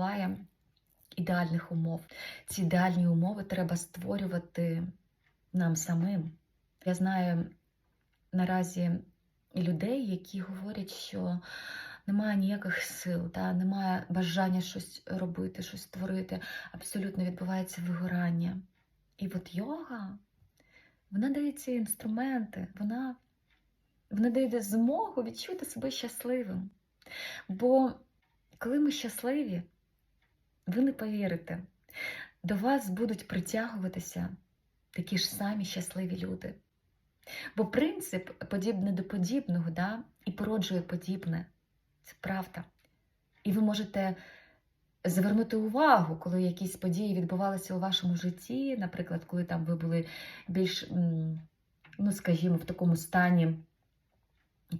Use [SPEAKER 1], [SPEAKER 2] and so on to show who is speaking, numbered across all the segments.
[SPEAKER 1] буває ідеальних умов. Ці ідеальні умови треба створювати нам самим. Я знаю наразі людей, які говорять, що немає ніяких сил, та, немає бажання щось робити, щось створити. Абсолютно відбувається вигорання. І от йога, вона дає ці інструменти, вона, вона дає змогу відчути себе щасливим. Бо коли ми щасливі, ви не повірите, до вас будуть притягуватися такі ж самі щасливі люди. Бо принцип подібне до подібного, да, і породжує подібне. Це правда. І ви можете звернути увагу, коли якісь події відбувалися у вашому житті, наприклад, коли там ви були більш, ну скажімо, в такому стані,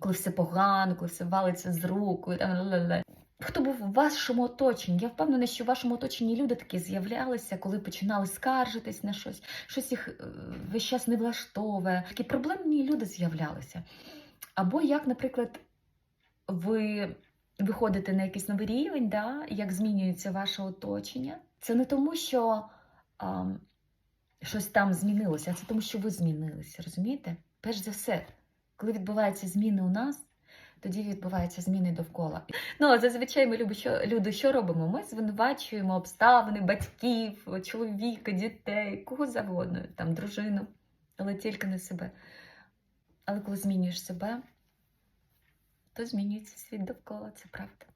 [SPEAKER 1] коли все погано, коли все валиться з рук, там. Хто був в вашому оточенні? Я впевнена, що в вашому оточенні люди такі з'являлися, коли починали скаржитись на щось, щось їх е, весь час не влаштовує. Такі проблемні люди з'являлися. Або як, наприклад, ви виходите на якийсь новий рівень, да, як змінюється ваше оточення. Це не тому, що а, щось там змінилося, а це тому, що ви змінилися. Розумієте? Перш за все, коли відбуваються зміни у нас, тоді відбуваються зміни довкола. Ну, а зазвичай ми любі, що, люди що робимо? Ми звинувачуємо обставини, батьків, чоловіка, дітей, кого завгодно, там, дружину, але тільки не себе. Але коли змінюєш себе, то змінюється світ довкола, це правда.